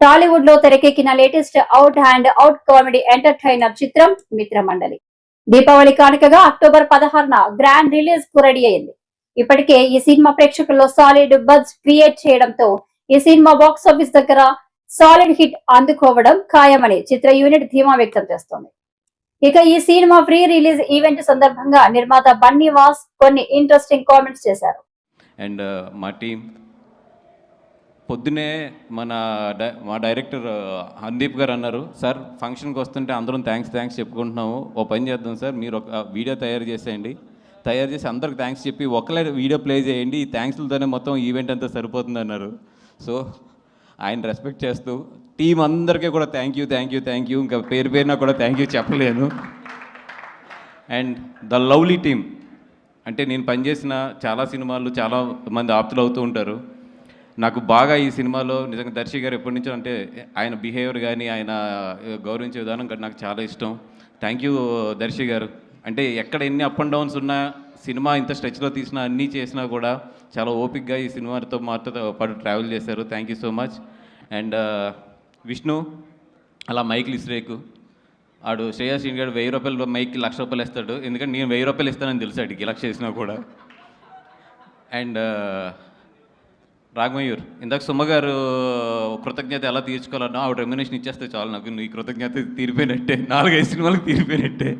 టాలీవుడ్లో తెరకెక్కిన latest out and out comedy entertainer చిత్రం మిత్రమండలి. దీపావళి కానుకగా అక్టోబర్ పదహారున గ్రాండ్ రిలీజ్కు రెడీ అయింది. ఇప్పటికే ఈ సినిమా ప్రేక్షకుల్లో సాలిడ్ బజ్ క్రియేట్ చేయడంతో ఈ సినిమా బాక్స్ ఆఫీస్ దగ్గర సాలిడ్ హిట్ అందుకోవడం ఖాయమని చిత్ర యూనిట్ ధీమా వ్యక్తం చేస్తోంది. ఇక ఈ సినిమా ప్రీ రిలీజ్ ఈవెంట్ సందర్భంగా నిర్మాత బన్నీ వాస్ కొన్ని ఇంట్రెస్టింగ్ కామెంట్స్ చేశారు. అండ్ మా టీం పొద్దునే మన డై మా డైరెక్టర్ హందీప్ గారు అన్నారు సార్ ఫంక్షన్కి వస్తుంటే అందరం థ్యాంక్స్ థ్యాంక్స్ చెప్పుకుంటున్నాము. ఓ పని చేద్దాం సార్. మీరు ఒక వీడియో తయారు చేసేయండి. తయారు చేసి అందరికి థ్యాంక్స్ చెప్పి ఒకలే వీడియో ప్లే చేయండి. ఈ థ్యాంక్స్లతోనే మొత్తం ఈవెంట్ అంతా సరిపోతుంది అన్నారు. సో ఆయన రెస్పెక్ట్ చేస్తూ టీం అందరికీ కూడా thank you thank you thank you. ఇంకా పేరు పేరున కూడా థ్యాంక్ యూ చెప్పలేను. And the lovely team. అంటే నేను పనిచేసిన చాలా సినిమాలు చాలా మంది ఆప్తులు అవుతూ ఉంటారు. నాకు బాగా ఈ సినిమాలో నిజంగా దర్శి గారు ఎప్పటి నుంచో అంటే ఆయన బిహేవియర్ కానీ ఆయన గౌరవించే విధానం కానీ నాకు చాలా ఇష్టం. థ్యాంక్ యూ దర్శి గారు. అంటే ఎక్కడ ఎన్ని అప్ అండ్ డౌన్స్ ఉన్నా సినిమా ఇంత స్ట్రెచ్లో తీసినా అన్నీ చేసినా కూడా చాలా ఓపిక్గా ఈ సినిమాతో మాతో పాటు ట్రావెల్ చేశారు. Thank you so much and Vishnu అలా మైకిల్ ఇస్రేకు ఆడు శ్రేయస్ గారు వెయ్యి రూపాయలు మైక్కి లక్ష రూపాయలు ఇస్తాడు. ఎందుకంటే నేను వెయ్యి రూపాయలు ఇస్తానని తెలుసు ఆడికి లక్ష చేసినా కూడా. అండ్ రాఘమయూర్ ఇందాక సుమ్మగారు కృతజ్ఞత ఎలా తీర్చుకోవాలన్నా ఆవిడ రెమ్యునేషన్ ఇచ్చేస్తే చాలు నాకు. నీ కృతజ్ఞత తీరిపోయినట్టే. నాలుగైదు సినిమాలకు తీరిపోయినట్టే.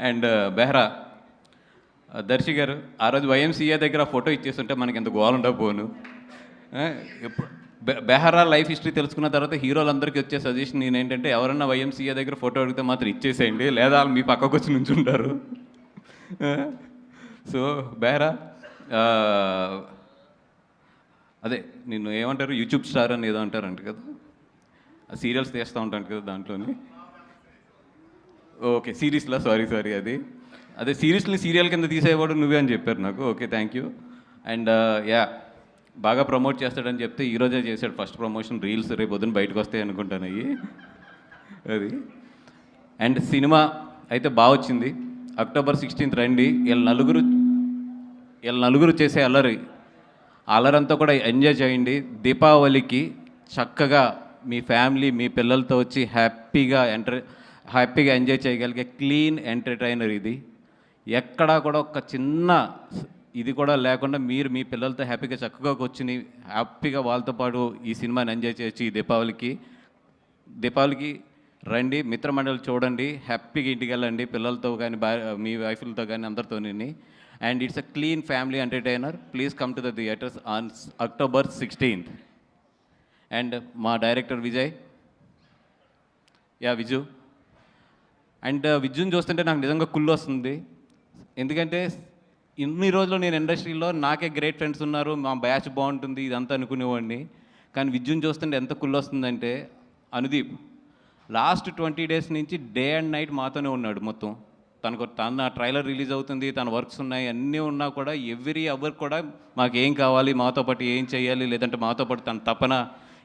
అండ్ uh, బెహ్రా uh, దర్శి గారు ఆ రోజు వైఎంసీఏ దగ్గర ఫోటో ఇచ్చేస్తుంటే మనకి ఎంత గోవాలంటా పోను uh, ఎప్పుడు బె- బెహరా లైఫ్ హిస్టరీ తెలుసుకున్న తర్వాత హీరోలందరికీ వచ్చే సజెషన్ నేను ఏంటంటే ఎవరన్నా వైఎంసీఏ దగ్గర ఫోటో అడిగితే మాత్రం ఇచ్చేసేయండి లేదా వాళ్ళు మీ పక్కకు వచ్చి నుంచుంటారు. సో బెహరా అదే నిన్ను ఏమంటారు? యూట్యూబ్ స్టార్ అని ఏదో అంటారంట కదా? ఆ సీరియల్స్ తీస్తూ ఉంటాను కదా దాంట్లోని? ఓకే సిరీస్లా సారీ సారీ అది. అదే సిరీస్ని సీరియల్ కింద తీసేవాడు నువ్వే అని చెప్పారు నాకు. Okay thank you and yeah బాగా ప్రమోట్ చేస్తాడని చెప్తే ఈరోజే చేశాడు. ఫస్ట్ ప్రమోషన్ రీల్స్ రేపు పొద్దున బయటకు వస్తాయి అనుకుంటాను అయ్యి. అది. అండ్ సినిమా అయితే బాగా వచ్చింది. అక్టోబర్ సిక్స్టీన్త్ రండి. వీళ్ళ నలుగురు వీళ్ళ నలుగురు చేసే అల్లరి. ఆ అల్లరంతా కూడా ఎంజాయ్ చేయండి. దీపావళికి చక్కగా మీ ఫ్యామిలీ మీ పిల్లలతో వచ్చి హ్యాపీగా ఎంటర్ హ్యాపీగా ఎంజాయ్ చేయగలిగే క్లీన్ ఎంటర్టైనర్ ఇది. ఎక్కడా కూడా ఒక చిన్న ఇది కూడా లేకుండా మీరు మీ పిల్లలతో హ్యాపీగా చక్కగా కూర్చుని హ్యాపీగా వాళ్ళతో పాటు ఈ సినిమాని ఎంజాయ్ చేయొచ్చు ఈ దీపావళికి. దీపావళికి రండి మిత్రమండలి చూడండి హ్యాపీగా ఇంటికి వెళ్ళండి పిల్లలతో కానీ భార్య మీ వైఫ్లతో కానీ అందరితో and it's a clean family entertainer please come to the theaters on October sixteenth and మా director Vijay yeah Viju and విజుని చూస్తుంటే నాకు నిజంగా కుళ్ళు వస్తుంది ఎందుకంటే ఇన్ని రోజులు నేను ఇండస్ట్రీలో నాకే గ్రేట్ ఫ్రెండ్స్ ఉన్నారు. మా బ్యాచ్ బాగుంటుంది. ఇదంతా అనుకునేవాడిని. కానీ విద్యుని చూస్తుంటే ఎంత కుళ్ళు వస్తుందంటే అనుదీప్. లాస్ట్ ట్వంటీ డేస్ నుంచి డే అండ్ నైట్ మాతోనే ఉన్నాడు మొత్తం. తనకు తన ట్రైలర్ రిలీజ్ అవుతుంది తన వర్క్స్ ఉన్నాయి అన్నీ ఉన్నా కూడా ఎవ్రీ అవర్ కూడా మాకు ఏం కావాలి మాతో పాటు ఏం చేయాలి లేదంటే మాతో పాటు తన తపన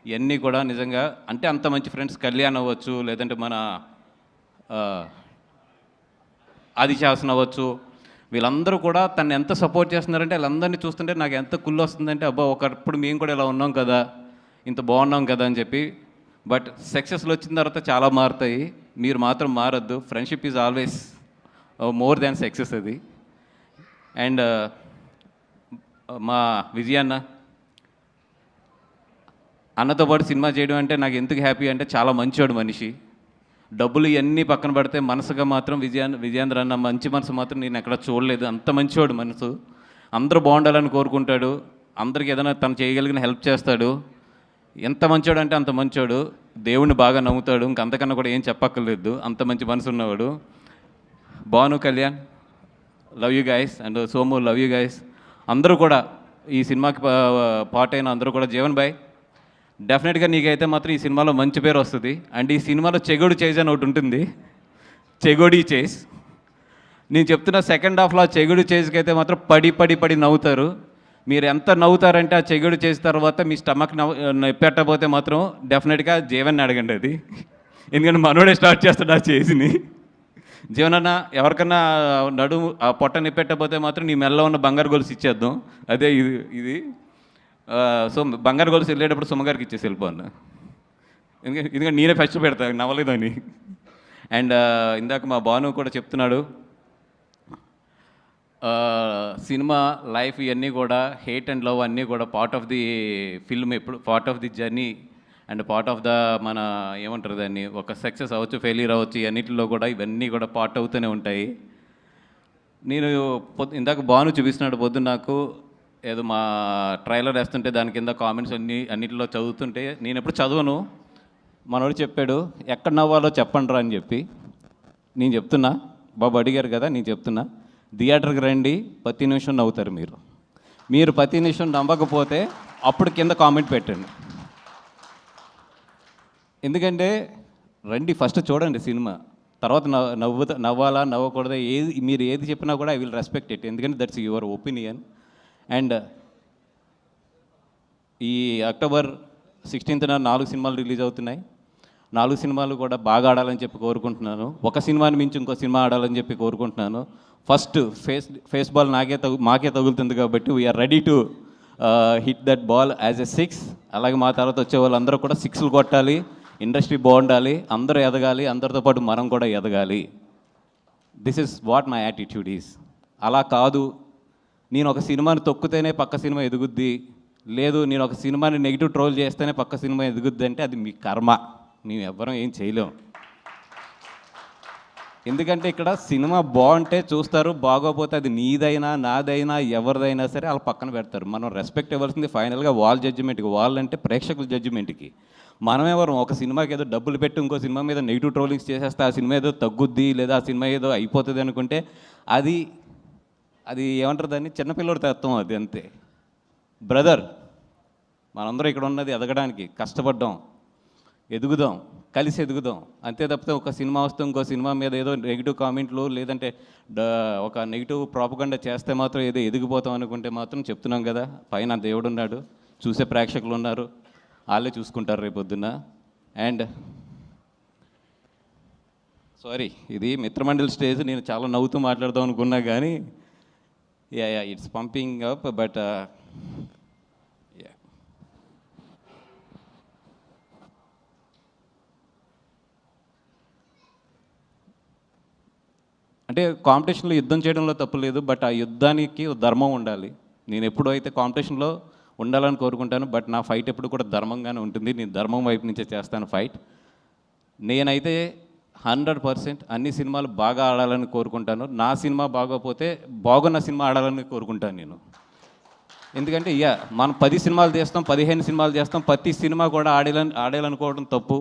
ఇవన్నీ కూడా నిజంగా అంటే అంత మంచి ఫ్రెండ్స్ కళ్యాణ్ అవ్వచ్చు లేదంటే మన ఆ, ఆదిశాసన్ అవ్వచ్చు. వీళ్ళందరూ కూడా తను ఎంత సపోర్ట్ చేస్తున్నారంటే వీళ్ళందరినీ చూస్తుంటే నాకు ఎంత కుళ్ళు వస్తుందంటే అబ్బా ఒకప్పుడు మేము కూడా ఇలా ఉన్నాం కదా ఇంత బాగున్నాం కదా అని చెప్పి. బట్ సక్సెస్లు వచ్చిన తర్వాత చాలా మారుతాయి. మీరు మాత్రం మారద్దు. Friendship is always more than success అది. అండ్ uh, మా విజయన్న అన్నతో పాటు సినిమా చేయడం అంటే నాకు ఎందుకు హ్యాపీ అంటే చాలా మంచివాడు మనిషి. డబ్బులు ఇవన్నీ పక్కన పడితే మనసుగా మాత్రం విజయా విజయేంద్ర అన్న మంచి మనసు మాత్రం నేను ఎక్కడ చూడలేదు. అంత మంచివాడు మనసు. అందరూ బాగుండాలని కోరుకుంటాడు. అందరికి ఏదైనా తను చేయగలిగిన హెల్ప్ చేస్తాడు. ఎంత మంచోడు అంటే అంత మంచోడు దేవుణ్ణి బాగా నమ్ముతాడు. ఇంకంతకన్నా కూడా ఏం చెప్పక్కర్లేదు. అంత మంచి మనసు ఉన్నవాడు Bhanu Kalyan love you guys and Somu love you guys. అందరూ కూడా ఈ సినిమాకి పార్ట్ అయిన అందరూ కూడా జీవన్ బాయ్ డెఫినెట్గా నీకైతే మాత్రం ఈ సినిమాలో మంచి పేరు వస్తుంది. అండ్ ఈ సినిమాలో చెగోడు చేజ్ అని ఒకటి ఉంటుంది. చెగోడి చేజ్. నేను చెప్తున్న సెకండ్ హాఫ్లో ఆ చెగుడు చేజ్కి అయితే మాత్రం పడి పడి పడి నవ్వుతారు. మీరు ఎంత నవ్వుతారంటే ఆ చెగుడు చేసిన తర్వాత మీ స్టమక్ నవ్వు పెట్టకపోతే మాత్రం డెఫినెట్గా జీవన్ని అడగండి అది. ఎందుకంటే మనోడే స్టార్ట్ చేస్తాడు ఆ చేసిని జీవనన్న ఎవరికన్నా నడుము ఆ పొట్ట నిప్పెట్టకపోతే మాత్రం నీ మెల్ల ఉన్న బంగారు గొలుసు ఇచ్చేద్దాం. అదే ఇది ఇది. సో బంగారు గొలుసు వెళ్ళేటప్పుడు సుమ్మగారికి ఇచ్చేసి వెళ్ళిపోను ఎందుకంటే ఎందుకంటే నేనే ఫస్ట్ పెడతాను నవ్వలేదని అండ్ ఇందాక మా భాను కూడా చెప్తున్నాడు సినిమా లైఫ్ ఇవన్నీ కూడా హేట్ అండ్ లవ్ అన్నీ కూడా పార్ట్ ఆఫ్ ది ఫిల్మ్ ఎప్పుడు part of the journey and part of the మన ఏమంటారు దాన్ని? ఒక సక్సెస్ అవ్వచ్చు ఫెయిల్యూర్ అవ్వచ్చు అన్నింటిలో కూడా ఇవన్నీ కూడా పార్ట్ అవుతూనే ఉంటాయి. నేను పొద్దు ఇందాక బాను చూపిస్తున్నాడు పొద్దున్న నాకు ఏదో మా ట్రైలర్ వేస్తుంటే దాని కింద కామెంట్స్ అన్ని అన్నిటిలో చదువుతుంటే నేను ఎప్పుడు చదవను. మనోడు చెప్పాడు ఎక్కడ నవ్వాలో చెప్పండి రా అని చెప్పి. నేను చెప్తున్నా బాబు అడిగారు కదా నేను చెప్తున్నా థియేటర్కి రండి ప్రతి నిమిషం నవ్వుతారు మీరు. మీరు ప్రతి నిమిషం నవ్వకపోతే అప్పుడు కింద కామెంట్ పెట్టండి. ఎందుకంటే రండి ఫస్ట్ చూడండి సినిమా. తర్వాత నవ్వు నవ్వాలా నవ్వకూడదా ఏది మీరు ఏది చెప్పినా కూడా ఐ విల్ రెస్పెక్ట్ ఇట్ ఎందుకంటే దట్స్ యువర్ ఒపీనియన్ అండ్ ఈ అక్టోబర్ సిక్స్టీన్త్న నాలుగు సినిమాలు రిలీజ్ అవుతున్నాయి. నాలుగు సినిమాలు కూడా బాగా ఆడాలని చెప్పి కోరుకుంటున్నాను. ఒక సినిమాని మించి ఇంకో సినిమా ఆడాలని చెప్పి కోరుకుంటున్నాను. ఫస్ట్ ఫేస్ ఫేస్ బాల్ నాకే తగు మాకే తగులుతుంది కాబట్టి we are ready to hit that ball as a six అలాగే మా తర్వాత వచ్చే వాళ్ళందరూ కూడా సిక్స్లు కొట్టాలి. ఇండస్ట్రీ బాగుండాలి అందరూ ఎదగాలి అందరితో పాటు మనం కూడా ఎదగాలి. This is what my attitude is అలా కాదు. నేను ఒక సినిమాని తొక్కితేనే పక్క సినిమా ఎదుగుద్ది. లేదు నేను ఒక సినిమాని నెగిటివ్ ట్రోల్ చేస్తేనే పక్క సినిమా ఎదుగుద్ది అంటే అది మీ కర్మ. మేము ఎవ్వరం ఏం చేయలేం. ఎందుకంటే ఇక్కడ సినిమా బాగుంటే చూస్తారు బాగోపోతే అది నీదైనా నాదైనా ఎవరిదైనా సరే వాళ్ళు పక్కన పెడతారు. మనం రెస్పెక్ట్ ఇవ్వాల్సింది ఫైనల్గా వాళ్ళ జడ్జిమెంట్కి వాళ్ళంటే ప్రేక్షకుల జడ్జిమెంట్కి మనమేవరం? ఒక సినిమాకి ఏదో డబ్బులు పెట్టి ఇంకో సినిమా మీద నెగిటివ్ ట్రోలింగ్స్ చేసేస్తే ఆ సినిమా ఏదో తగ్గుద్ది లేదా ఆ సినిమా ఏదో అయిపోతుంది అనుకుంటే అది అది ఏమంటారు దాన్ని? చిన్నపిల్లడి తత్వం అది అంతే. బ్రదర్ మనందరం ఇక్కడ ఉన్నది ఎదగడానికి కష్టపడ్డాం ఎదుగుదాం కలిసి ఎదుగుదాం. అంతే తప్పితే ఒక సినిమా వస్తే ఇంకో సినిమా మీద ఏదో నెగిటివ్ కామెంట్లు లేదంటే ఒక నెగిటివ్ ప్రాపగండా చేస్తే మాత్రం ఏదో ఎదిగిపోతాం అనుకుంటే మాత్రం చెప్తున్నాం కదా పైన దేవుడు ఉన్నాడు చూసే ప్రేక్షకులు ఉన్నారు వాళ్ళే చూసుకుంటారు రేపొద్దున అండ్ సారీ ఇది మిత్రమండలి స్టేజ్ నేను చాలా నవ్వుతూ మాట్లాడదాం అనుకున్నా కానీ yeah yeah it's pumping up but yeah అంటే కాంపిటీషన్లో యుద్ధం చేయడంలో తప్పు లేదు బట్ ఆ యుద్ధానికి ధర్మం ఉండాలి. నేను ఎప్పుడు అయితే కాంపిటీషన్లో ఉండాలని కోరుకుంటాను బట్ నా ఫైట్ ఎప్పుడు కూడా ధర్మంగానే ఉంటుంది. నేను ధర్మం వైపు నుంచే చేస్తాను ఫైట్. నేనైతే హండ్రెడ్ పర్సెంట్ అన్ని సినిమాలు బాగా ఆడాలని కోరుకుంటాను. నా సినిమా బాగోపోతే బాగున్న సినిమా ఆడాలని కోరుకుంటాను నేను. ఎందుకంటే ఇక మనం పది సినిమాలు చేస్తాం పదిహేను సినిమాలు చేస్తాం ప్రతి సినిమా కూడా ఆడేలని ఆడేయాలనుకోవడం తప్పు.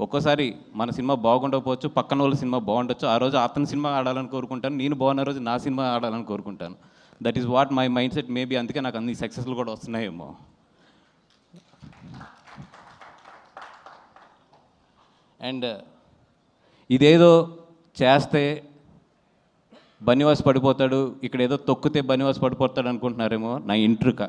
ఒక్కోసారి మన సినిమా బాగుండకపోవచ్చు పక్కన వాళ్ళ సినిమా బాగుండొచ్చు ఆ రోజు అతని సినిమా ఆడాలని కోరుకుంటాను నేను బాగున్న రోజు నా సినిమా ఆడాలని కోరుకుంటాను. That is what my mindset maybe అందుకే నాకు అన్ని సక్సెస్లు కూడా వస్తున్నాయేమో. అండ్ uh, ఇదేదో చేస్తే బనివాస్ పడిపోతాడు ఇక్కడ ఏదో తొక్కితే బనివాస్ పడిపోతాడు అనుకుంటున్నారేమో నా ఇంట్రుక.